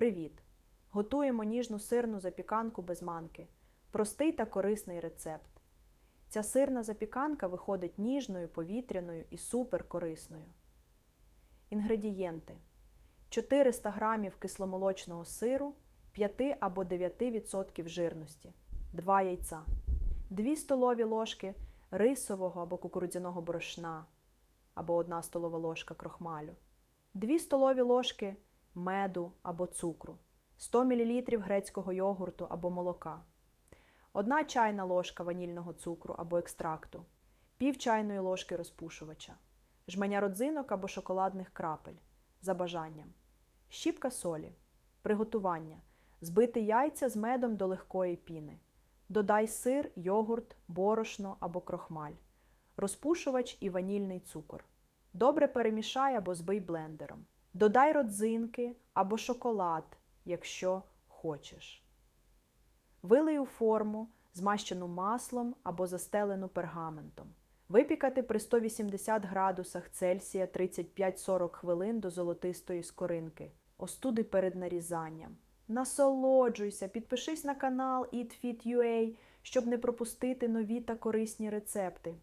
Привіт! Готуємо ніжну сирну запіканку без манки. Простий та корисний рецепт. Ця сирна запіканка виходить ніжною, повітряною і суперкорисною. Інгредієнти: 400 г кисломолочного сиру 5 або 9% жирності, 2 яйця, 2 столові ложки рисового або кукурудзяного борошна або 1 столова ложка крохмалю, 2 столові ложки меду або цукру, 100 мл грецького йогурту або молока, 1 чайна ложка ванільного цукру або екстракту, пів чайної ложки розпушувача, жменя родзинок або шоколадних крапель за бажанням, щіпка солі, приготування, збити яйця з медом до легкої піни. Додай сир, йогурт, борошно або крохмаль, розпушувач і ванільний цукор. Добре перемішай або збий блендером. Додай родзинки або шоколад, якщо хочеш. Вилий у форму, змащену маслом або застелену пергаментом. Випікати при 180 градусах Цельсія 35-40 хвилин до золотистої скоринки. Остуди перед нарізанням. Насолоджуйся, підпишись на канал EatFit.ua, щоб не пропустити нові та корисні рецепти.